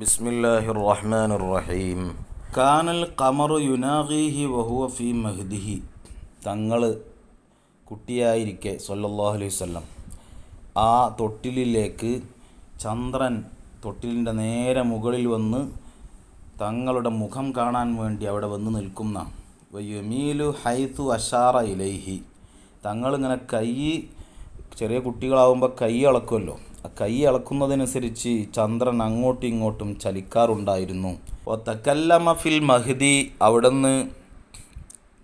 ബിസ്മില്ലാഹി റഹ്മാൻ റഹീം കാനൽ കമർ യുനാഗീഹി വഹുവ ഫി മഹ്ദിഹി. തങ്ങൾ കുട്ടിയായിരിക്കെ സല്ലല്ലാഹു അലൈഹി വല്ലം ആ തൊട്ടിലിലേക്ക് ചന്ദ്രൻ തൊട്ടിലിന്റെ നേരെ മുകളിൽ വന്ന് തങ്ങളുടെ മുഖം കാണാൻ വേണ്ടി അവിടെ വന്ന് നിൽക്കുന്ന. വയ്യമീലു ഹൈതു അഷാറ ഇലൈഹി. തങ്ങളിങ്ങനെ കൈ ചെറിയ കുട്ടികളാവുമ്പോൾ കൈ അളക്കുമല്ലോ കൈ അളക്കുന്നതനുസരിച്ച് ചന്ദ്രൻ അങ്ങോട്ടും ഇങ്ങോട്ടും ചലിക്കാറുണ്ടായിരുന്നു. തക്കല്ലമ ഫിൽ മഹ്ദി അവിടുന്ന്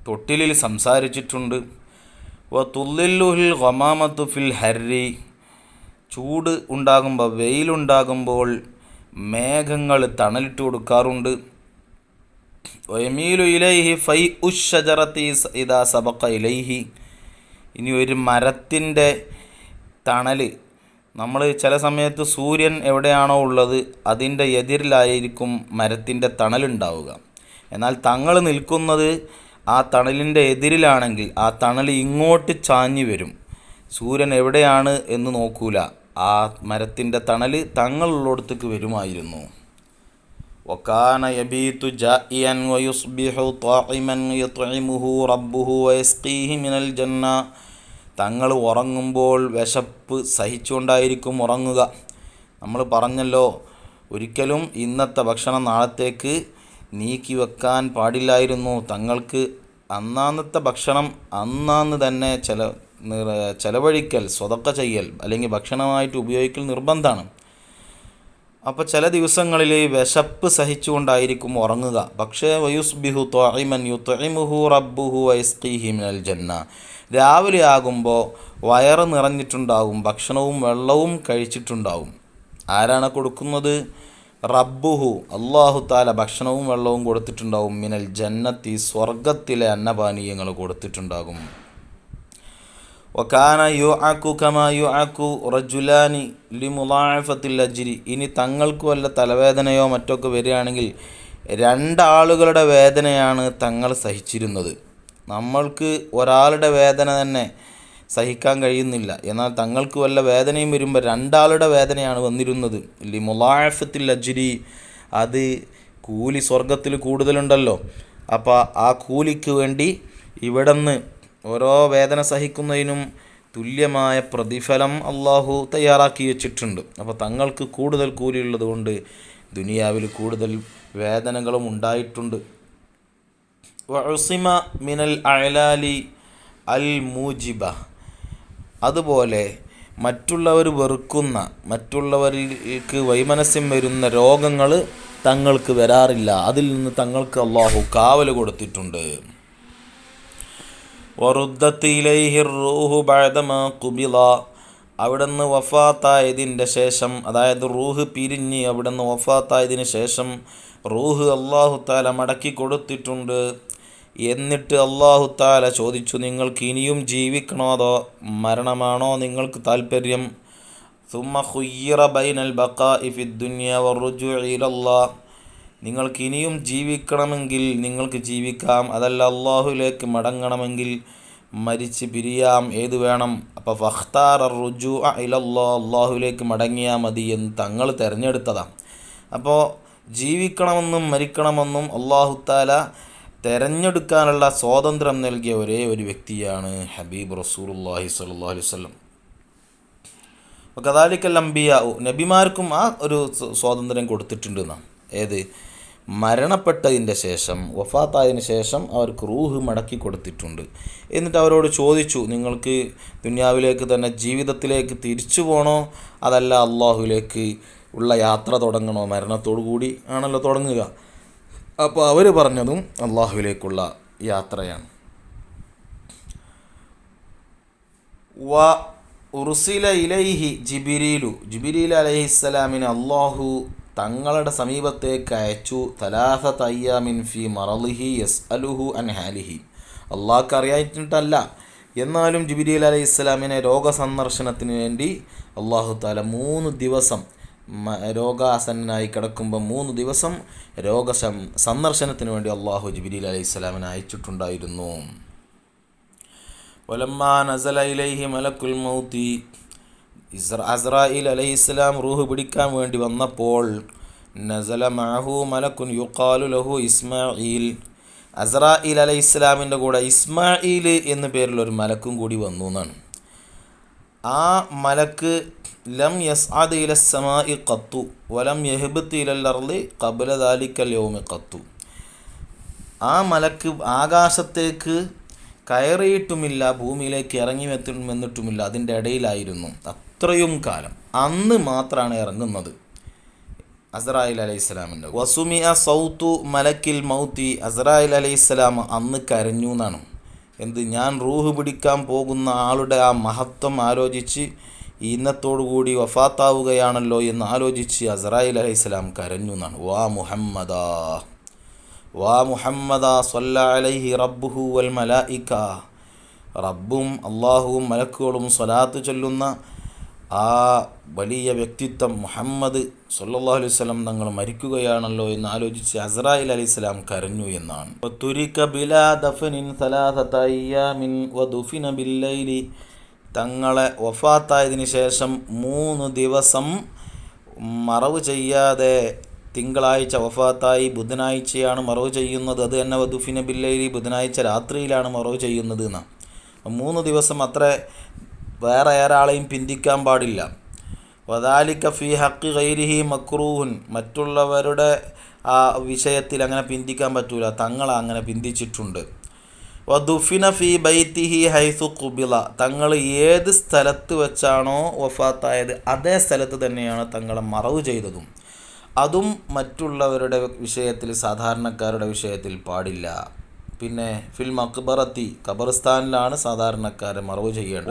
തൊട്ടിലിൽ സംസാരിച്ചിട്ടുണ്ട്. വ തുല്ലുഹിൽ ഹൊമാമത്തു ഫിൽ ഹരി ചൂട് ഉണ്ടാകുമ്പോൾ വെയിലുണ്ടാകുമ്പോൾ മേഘങ്ങൾ തണലിട്ട് കൊടുക്കാറുണ്ട്. വയമീലു ഇലൈഹി ഫൈ ഉഷറത്തി ഇതാ സബക്ക ഇലൈഹി ഇനി ഒരു മരത്തിന്റെ തണൽ നമ്മൾ ചില സമയത്ത് സൂര്യൻ എവിടെയാണോ ഉള്ളത് അതിൻ്റെ എതിരിലായിരിക്കും മരത്തിൻ്റെ തണലുണ്ടാവുക എന്നാൽ തങ്ങൾ നിൽക്കുന്നത് ആ തണലിൻ്റെ എതിരിലാണെങ്കിൽ ആ തണൽ ഇങ്ങോട്ട് ചാഞ്ഞു വരും സൂര്യൻ എവിടെയാണ് എന്ന് നോക്കൂല ആ മരത്തിൻ്റെ തണൽ തങ്ങളുള്ളിടത്തേക്ക് വരുമായിരുന്നു وكان يبيت جائعا ويصبح طاعما يطعمه ربه ويسقيه من الجنة തങ്ങൾ ഉറങ്ങുമ്പോൾ വിശപ്പ് സഹിച്ചുകൊണ്ടായിരിക്കും ഉറങ്ങുക. നമ്മൾ പറഞ്ഞല്ലോ ഒരിക്കലും ഇന്നത്തെ ഭക്ഷണം നാളത്തേക്ക് നീക്കി വെക്കാൻ പാടില്ലായിരുന്നു. തങ്ങൾക്ക് അന്നാന്നത്തെ ഭക്ഷണം അന്നാന്ന് തന്നെ ചില ചിലവഴിക്കൽ സ്വതക്ക ചെയ്യൽ അല്ലെങ്കിൽ ഭക്ഷണമായിട്ട് ഉപയോഗിക്കൽ നിർബന്ധമാണ്. അപ്പോൾ ചില ദിവസങ്ങളിൽ വിശപ്പ് സഹിച്ചുകൊണ്ടായിരിക്കും ഉറങ്ങുക. പക്ഷേ വയുസ്ബിഹു യു യുത്ഇമുഹു റബ്ബുഹു വയസ്ഖീഹി മിനൽ ജന്ന. രാവിലെ ആകുമ്പോൾ വയറ് നിറഞ്ഞിട്ടുണ്ടാകും ഭക്ഷണവും വെള്ളവും കഴിച്ചിട്ടുണ്ടാവും. ആരാണ് കൊടുക്കുന്നത്? റബ്ബുഹു. അള്ളാഹു താല ഭക്ഷണവും വെള്ളവും കൊടുത്തിട്ടുണ്ടാവും. മിനൽ ജന്നത്തി സ്വർഗത്തിലെ അന്നപാനീയങ്ങൾ കൊടുത്തിട്ടുണ്ടാകും. വക്കാന യു ആക്കു കമാ യു ആക്കു റജുലാനി ലിമുലാഫത്തിൽ അജിരി. ഇനി തങ്ങൾക്കു വല്ല തലവേദനയോ മറ്റൊക്കെ വരികയാണെങ്കിൽ രണ്ടാളുകളുടെ വേദനയാണ് തങ്ങൾ സഹിച്ചിരുന്നത്. നമ്മൾക്ക് ഒരാളുടെ വേദന തന്നെ സഹിക്കാൻ കഴിയുന്നില്ല. എന്നാൽ തങ്ങൾക്ക് വല്ല വേദനയും വരുമ്പോൾ രണ്ടാളുടെ വേദനയാണ് വന്നിരുന്നത്. ലിമുലാഫത്തിൽ അജിരി അത് കൂലി സ്വർഗത്തിൽ കൂടുതലുണ്ടല്ലോ. അപ്പോൾ ആ കൂലിക്ക് വേണ്ടി ഇവിടുന്ന് ഓരോ വേദന സഹിക്കുന്നതിനും തുല്യമായ പ്രതിഫലം അള്ളാഹു തയ്യാറാക്കി വെച്ചിട്ടുണ്ട്. അപ്പോൾ തങ്ങൾക്ക് കൂടുതൽ കൂലിയുള്ളത് കൊണ്ട് ദുനിയാവിൽ കൂടുതൽ വേദനകളും ഉണ്ടായിട്ടുണ്ട്. വസിമ മിനൽ അയലാലി അൽ മൂജിബ. അതുപോലെ മറ്റുള്ളവർ വെറുക്കുന്ന മറ്റുള്ളവർക്ക് വൈമനസ്യം വരുന്ന രോഗങ്ങൾ തങ്ങൾക്ക് വരാറില്ല. അതിൽ നിന്ന് തങ്ങൾക്ക് അള്ളാഹു കാവൽ കൊടുത്തിട്ടുണ്ട്. റൂഹു അവിടുന്ന് വഫാത്തായതിന്റെ ശേഷം അതായത് റൂഹ് പിരിഞ്ഞ് അവിടുന്ന് വഫാത്തായതിന് ശേഷം റൂഹ് അള്ളാഹു താല മടക്കി കൊടുത്തിട്ടുണ്ട്. എന്നിട്ട് അള്ളാഹു താല ചോദിച്ചു നിങ്ങൾക്ക് ഇനിയും ജീവിക്കണോ അതോ മരണമാണോ നിങ്ങൾക്ക് താല്പര്യം സുമ്മ ഹുയ്യറ ബൈനൽ ബക്കാ ഇഫി ദുനിയ വറുജു ഇലല്ലാ നിങ്ങൾക്ക് ഇനിയും ജീവിക്കണമെങ്കിൽ നിങ്ങൾക്ക് ജീവിക്കാം. അതല്ല അള്ളാഹുലേക്ക് മടങ്ങണമെങ്കിൽ മരിച്ച് പിരിയാം. ഏത് വേണം? അപ്പോൾ ഫഖ്താർ റുജു ഇലല്ലാ അള്ളാഹുലേക്ക് മടങ്ങിയാൽ മതി എന്ന് തങ്ങൾ തിരഞ്ഞെടുത്തതാണ് അപ്പോൾ ജീവിക്കണമെന്നും മരിക്കണമെന്നും അള്ളാഹുത്താല തിരഞ്ഞെടുക്കാനുള്ള സ്വാതന്ത്ര്യം നൽകിയ ഒരേ ഒരു വ്യക്തിയാണ് ഹബീബ് റസൂലുല്ലാഹി അള്ളാഹി അലൈഹി വസല്ലം. അപ്പോൾ കദാലിക്കൽ അംബിയ നബിമാർക്കും ആ ഒരു സ്വാതന്ത്ര്യം കൊടുത്തിട്ടുണ്ട് എന്നാണ് ഏത്? മരണപ്പെട്ടതിന്റെ ശേഷം വഫാത്തായതിനു ശേഷം അവർക്ക് റൂഹ് മടക്കി കൊടുത്തിട്ടുണ്ട്. എന്നിട്ട് അവരോട് ചോദിച്ചു നിങ്ങൾക്ക് ദുന്യാവിലേക്ക് തന്നെ ജീവിതത്തിലേക്ക് തിരിച്ചു പോകണോ അതല്ല അള്ളാഹുലേക്ക് ഉള്ള യാത്ര തുടങ്ങണോ? മരണത്തോടു കൂടി ആണല്ലോ തുടങ്ങുക. അപ്പോൾ അവർ പറഞ്ഞതും അള്ളാഹുവിലേക്കുള്ള യാത്രയാണ്. വ ഉറുസില ഇലൈഹി ജിബിരിലു. ജിബിരിൽ അലഹിസ്സലാമിന് അള്ളാഹു തങ്ങളുടെ സമീപത്തേക്ക് അയച്ചു തലാഹ തയ്യാമിൻ ഫി മറലിഹി യസ് അലുഹു അൻ ഹാലിഹി. അള്ളാഹ്ക്ക് അറിയാറ്റിട്ടല്ല എന്നാലും ജിബിരിൽ അലൈഹി ഇസ്ലാമിനെ രോഗസന്ദർശനത്തിന് വേണ്ടി അള്ളാഹു താല മൂന്ന് ദിവസം രോഗാസന്നനായി കിടക്കുമ്പോൾ മൂന്ന് ദിവസം രോഗ സന്ദർശനത്തിന് വേണ്ടി അള്ളാഹു ജിബിരിൽ അലൈഹി ഇസ്ലാമിനെ അയച്ചിട്ടുണ്ടായിരുന്നു. ഒലമ്മ നസല ഇലൈഹി മലക്കുൽ മൗത്തി. ഇസ്ര അസ്രായിൽ അലൈഹിസ്സലാം റൂഹ് പിടിക്കാൻ വേണ്ടി വന്നപ്പോൾ നസല മഹു മലക്കുൻ യുക്കാലു ലഹു ഇസ്മായിൽ അസ്രായിൽ അലൈഹി ഇസ്ലാമിന്റെ കൂടെ ഇസ്മായിൽ എന്ന പേരിൽ ഒരു മലക്കും കൂടി വന്നു എന്നാണ്. ആ മലക്ക് ലം യസ്ആദ് ഇല സമായി കത്തു വലം യഹ്ബത്ത് ഇലൽ അർളി ഖബല ദാലിക്കൽ യൗമി ഖത്തു. ആ മലക്ക് ആകാശത്തേക്ക് കയറിയിട്ടുമില്ല ഭൂമിയിലേക്ക് ഇറങ്ങി വെത്തുമെന്നിട്ടുമില്ല അതിന്റെ ഇടയിലായിരുന്നു. അത്രയും കാലം. അന്ന് മാത്രമാണ് ഇറങ്ങുന്നത്. അസറായിൽ അലൈഹി സ്വലാമിന്റെ വസുമിയ സൗത്തു മലക്കിൽ മൗത്തി. അസറായിൽ അലൈഹി സ്വലാം അന്ന് കരഞ്ഞു എന്നാണ്. എന്ത് ഞാൻ റൂഹ് പിടിക്കാൻ പോകുന്ന ആളുടെ ആ മഹത്വം ആലോചിച്ച് ഇന്നത്തോടുകൂടി വഫാത്താവുകയാണല്ലോ എന്ന് ആലോചിച്ച് അസറായിൽ അലൈഹി സ്വലാം കരഞ്ഞു എന്നാണ്. വാ മുഹമ്മദാ. വാ മുഹമ്മദ സൊല്ല അലൈഹി റബ്ബുഹു വൽ മലായിക്ക റബ്ബും അള്ളാഹുവും മലക്കുകളും സ്വലാത്ത് ചൊല്ലുന്ന ആ വലിയ വ്യക്തിത്വം മുഹമ്മദ് സല്ലാ അലൈഹി വസല്ലം തങ്ങൾ മരിക്കുകയാണല്ലോ എന്ന് ആലോചിച്ച് അസ്രായിൽ അലൈഹി സ്വലാം കരഞ്ഞു എന്നാണ്. തങ്ങളെ വഫാത്തായതിനു ശേഷം മൂന്ന് ദിവസം മറവ് ചെയ്യാതെ തിങ്കളാഴ്ച വഫാത്തായി ബുധനാഴ്ചയാണ് മറവ് ചെയ്യുന്നത്. അത് തന്നെ വധുഫിന ബില്ലൈലി ബുധനാഴ്ച രാത്രിയിലാണ് മറവ് ചെയ്യുന്നത് എന്ന്. മൂന്ന് ദിവസം അത്ര വേറെ ഒരാളെയും പിന്തിക്കാൻ പാടില്ല. വദാലിക്ക ഫി ഹക്ക് ഗൈരിഹി മക്രൂഹുൻ. മറ്റുള്ളവരുടെ ആ വിഷയത്തിൽ അങ്ങനെ പിന്തിക്കാൻ പറ്റൂല. തങ്ങൾ അങ്ങനെ പിന്തിച്ചിട്ടുണ്ട്. വദുഫിന ഫി ബൈത്തിഹി ഹൈസു കുബില തങ്ങൾ ഏത് സ്ഥലത്ത് വെച്ചാണോ വഫാത്തായത് അതേ സ്ഥലത്ത് തന്നെയാണ് തങ്ങളെ മറവ് ചെയ്തതും. അതും മറ്റുള്ളവരുടെ വിഷയത്തിൽ സാധാരണക്കാരുടെ വിഷയത്തിൽ പാടില്ല. പിന്നെ ഫിൽ മക്ബറത്തി ഖബർസ്ഥാനിലാണ് സാധാരണക്കാരെ മറവ് ചെയ്യേണ്ടത്.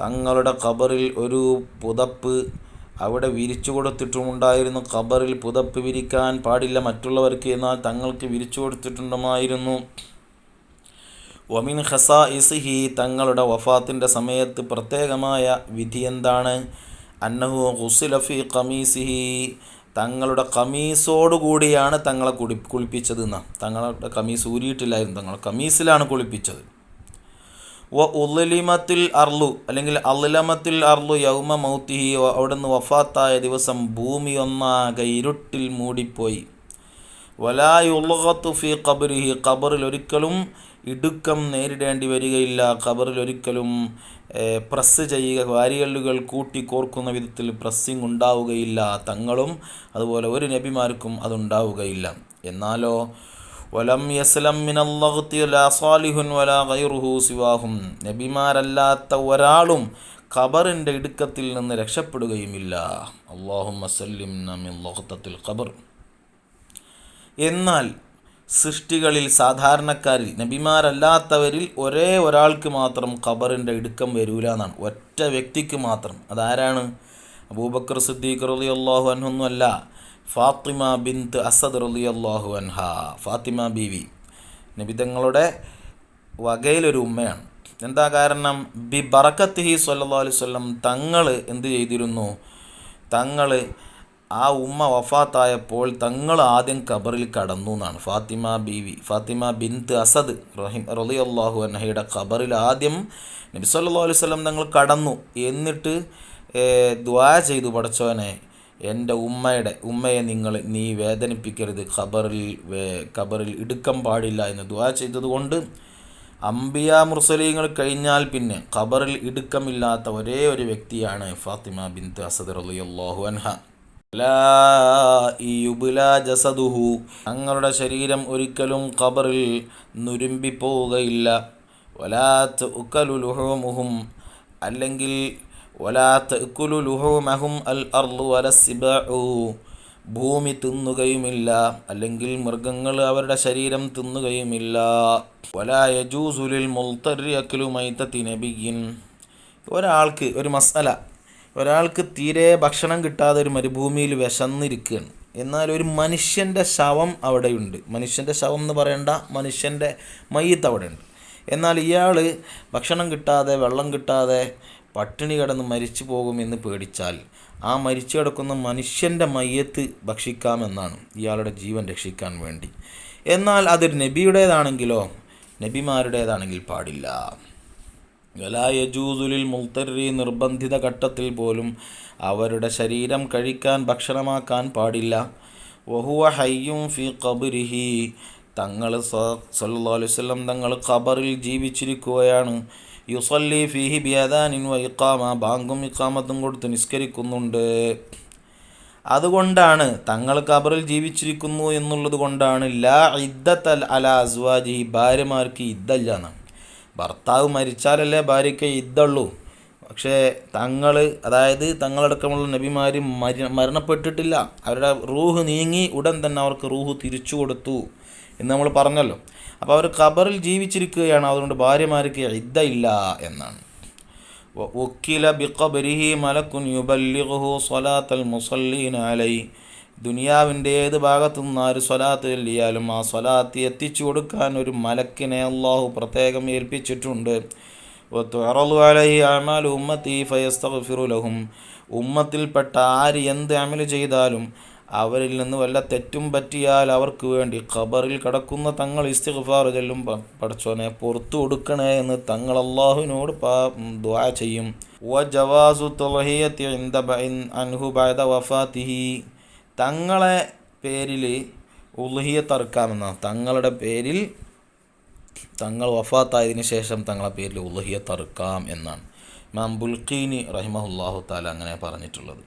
തങ്ങളുടെ ഖബറിൽ ഒരു പുതപ്പ് അവിടെ വിരിച്ചു കൊടുത്തിട്ടുമുണ്ടായിരുന്നു. ഖബറിൽ പുതപ്പ് വിരിക്കാൻ പാടില്ല മറ്റുള്ളവർക്ക് എന്നാൽ തങ്ങൾക്ക് വിരിച്ചു കൊടുത്തിട്ടുണ്ടായിരുന്നു വമിൻ ഇസ് ഇസിഹി തങ്ങളുടെ വഫാത്തിന്റെ സമയത്ത് പ്രത്യേകമായ വിധി എന്താണ്? അന്നഹു ഹുസിലഫി കമീസിഹി തങ്ങളുടെ കമീസോടുകൂടിയാണ് തങ്ങളെ കുടി കുളിപ്പിച്ചത് എന്നാ തങ്ങളുടെ കമീസ് ഊരിയിട്ടില്ലായിരുന്നു തങ്ങളെ. കമീസിലാണ് കുളിപ്പിച്ചത്. വ ഉലിമത്തിൽ അർലു അല്ലെങ്കിൽ അലിലമത്തിൽ അർലു യൗമ മൗത്തിഹി അവിടുന്ന് വഫാത്തായ ദിവസം ഭൂമി ഒന്നാകെ ഇരുട്ടിൽ മൂടിപ്പോയി. വലായുള്ളകത്തു ഫി ഖബറിഹി ഖബറിൽ ഒരിക്കലും ഇടുക്കം നേരിടേണ്ടി വരികയില്ല. ഖബറിൽ ഒരിക്കലും പ്രസ് ചെയ്യുക വാരികല്ലുകൾ കൂട്ടി കോർക്കുന്ന വിധത്തിൽ പ്രസ്സിങ് ഉണ്ടാവുകയില്ല. തങ്ങളും അതുപോലെ ഒരു നബിമാർക്കും അതുണ്ടാവുകയില്ല. എന്നാലോ വലം യസ്ലം സാലിഹുൻ വലാ ഗൈറുഹു സിവാഹും. നബിമാരല്ലാത്ത ഒരാളും ഖബറിന്റെ ഇടുക്കത്തിൽ നിന്ന് രക്ഷപ്പെടുകയുമില്ല. അള്ളാഹും വസല്ലിം മിൻ ലഹത്തത്തിൽ ഖബർ. എന്നാൽ സൃഷ്ടികളിൽ സാധാരണക്കാരിൽ നബിമാരല്ലാത്തവരിൽ ഒരേ ഒരാൾക്ക് മാത്രം ഖബറിന്റെ ഇടുക്കം വരൂല എന്നാണ്. ഒറ്റ വ്യക്തിക്ക് മാത്രം. അതാരാണ്? അബൂബക്കർ സിദ്ദീഖ് റലി അള്ളാഹു അൻഹൊന്നുമല്ല ഫാത്തിമ ബിന്ത് അസദ് റലി അള്ളാഹു അൻഹ. ഫാത്തിമ ബീവി. നബിതങ്ങളുടെ വകയിലൊരു ഉമ്മയാണ്. എന്താ കാരണം? ബി ബറക്കത്തിഹി സല്ലാ അലൈഹി സ്വല്ലം തങ്ങൾ എന്ത് ചെയ്തിരുന്നു? തങ്ങൾ ആ ഉമ്മ വഫാത്തായപ്പോൾ തങ്ങൾ ആദ്യം ഖബറിൽ കടന്നു എന്നാണ്. Fatima Beevi Fatima bint Asad Rahim റലി അള്ളാഹു അന്നഹയുടെ ഖബറിൽ ആദ്യം നബി സല്ലാ അലൈഹി തങ്ങൾ കടന്നു. എന്നിട്ട് ദ്വാ ചെയ്തു. പഠിച്ചവനെ എന്റെ ഉമ്മയുടെ ഉമ്മയെ നിങ്ങൾ നീ വേദനിപ്പിക്കരുത്. ഖബറിൽ ഖബറിൽ ഇടുക്കം പാടില്ല എന്ന് ദ്വാ ചെയ്തതുകൊണ്ട് അംബിയ മുർസലീങ്ങൾ കഴിഞ്ഞാൽ പിന്നെ ഖബറിൽ ഇടുക്കമില്ലാത്ത ഒരേ ഒരു വ്യക്തിയാണ് ഫാത്തിമ ബിന്ത് അസദ് അള്ളാഹു അൻഹ. ജസദുഹു. തങ്ങളുടെ ശരീരം ഒരിക്കലും ഖബറിൽ നുരുമ്പിപ്പോവുകയില്ല വലാത്ത് ഉക്കലുലുഹുമുഹും അല്ലെങ്കിൽ വലാത്ത് ഉക്കുലുലുഹുമഹും അൽ അർലു വലസിബു ഭൂമി തിന്നുകയുമില്ല അല്ലെങ്കിൽ മൃഗങ്ങൾ അവരുടെ ശരീരം തിന്നുകയുമില്ല. വലായജൂസുലിൽ മുൽത്തറി അക്കലു മൈത്തത്തി നബിയിൻ ഒരാൾക്ക് ഒരു മസാല ഒരാൾക്ക് തീരെ ഭക്ഷണം കിട്ടാതെ ഒരു മരുഭൂമിയിൽ വിശന്നിരിക്കുകയാണ്. എന്നാൽ ഒരു മനുഷ്യന്റെ ശവം അവിടെയുണ്ട്. മനുഷ്യന്റെ ശവം എന്ന് പറയേണ്ട മനുഷ്യന്റെ മയ്യത്ത് അവിടെയുണ്ട്. എന്നാൽ ഇയാൾ ഭക്ഷണം കിട്ടാതെ വെള്ളം കിട്ടാതെ പട്ടിണി കിടന്ന് മരിച്ചു പോകുമെന്ന് പേടിച്ചാൽ ആ മരിച്ചു കിടക്കുന്ന മനുഷ്യന്റെ മയ്യത്ത് ഭക്ഷിക്കാമെന്നാണ് ഇയാളുടെ ജീവൻ രക്ഷിക്കാൻ വേണ്ടി. എന്നാൽ അതൊരു നബിയുടേതാണെങ്കിലോ നബിമാരുടേതാണെങ്കിൽ പാടില്ല. ഗലായജൂസുലിൽ മുൽത്തരി നിർബന്ധിത ഘട്ടത്തിൽ പോലും അവരുടെ ശരീരം കഴിക്കാൻ ഭക്ഷണമാക്കാൻ പാടില്ല. വഹുവ ഹയ്യും ഫി ഖബരിഹി. തങ്ങൾ സല്ലല്ലാഹു അലൈഹി വസല്ലം തങ്ങൾ ഖബറിൽ ജീവിച്ചിരിക്കുകയാണ്. യുസല്ലി ഫിഹി ബിയദാനിൻ വ ഇഖാമ. ബാങ്കും ഇഖാമത്തും കൊടുത്ത് നിസ്കരിക്കുന്നുണ്ട്. അതുകൊണ്ടാണ് തങ്ങൾ ഖബറിൽ ജീവിച്ചിരിക്കുന്നു എന്നുള്ളത് കൊണ്ടാണ് ലാ ഇദ്ദത്ത് അല അസ്വാജി ഭാര്യമാർക്ക് ഇദ്ദല്ല എന്നാണ്. ഭർത്താവ് മരിച്ചാലല്ലേ ഭാര്യയ്ക്ക് ഇദ്ദുള്ളൂ പക്ഷേ തങ്ങൾ അതായത് തങ്ങളടക്കമുള്ള നബിമാർ മരി മരണപ്പെട്ടിട്ടില്ല. അവരുടെ റൂഹ് നീങ്ങി ഉടൻ തന്നെ അവർക്ക് റൂഹ് തിരിച്ചു കൊടുത്തു എന്ന് നമ്മൾ പറഞ്ഞല്ലോ. അപ്പോൾ അവർ ഖബറിൽ ജീവിച്ചിരിക്കുകയാണ്. അതുകൊണ്ട് ഭാര്യമാർക്ക് ഇദ്ദ ഇല്ല എന്നാണ് ഒക്കില ബിഖബരിഹി മലക്കുൻ യുബല്ലിഹു സ്വലാത്തൽ മുസല്ലീൻ അലൈ. ദുനിയാവിന്റെ ഏത് ഭാഗത്തു നിന്ന് ആര് സ്വലാത്ത് ചൊല്ലിയാലും ആ സ്വലാത്ത് എത്തിച്ചു കൊടുക്കാൻ ഒരു മലക്കിനെ അള്ളാഹു പ്രത്യേകം ഏൽപ്പിച്ചിട്ടുണ്ട്. ഉമ്മത്തി ഉമ്മത്തിൽപ്പെട്ട ആര് എന്ത് അമൽ ചെയ്താലും അവരിൽ നിന്ന് വല്ല തെറ്റും പറ്റിയാൽ അവർക്ക് വേണ്ടി ഖബറിൽ കിടക്കുന്ന തങ്ങൾ ഇസ്തിഗ്ഫാർ ചൊല്ലും. പഠിച്ചോനെ പുറത്തു കൊടുക്കണേ എന്ന് തങ്ങൾ അള്ളാഹുവിനോട് പാ ചെയ്യും. വ ജവാസു അൻഹു വഫാത്തിഹി. തങ്ങളെ പേരിൽ ഉൽഹിയത്ത് അറുക്കാമെന്നാണ് തങ്ങളുടെ പേരിൽ തങ്ങൾ വഫാത്തായതിനു ശേഷം തങ്ങളെ പേരിൽ ഉൽഹിയത്ത് അറുക്കാം എന്നാണ്. ഇമാം ബുൽഖീനി റഹിമഹുല്ലാഹു താല അങ്ങനെ പറഞ്ഞിട്ടുള്ളത്.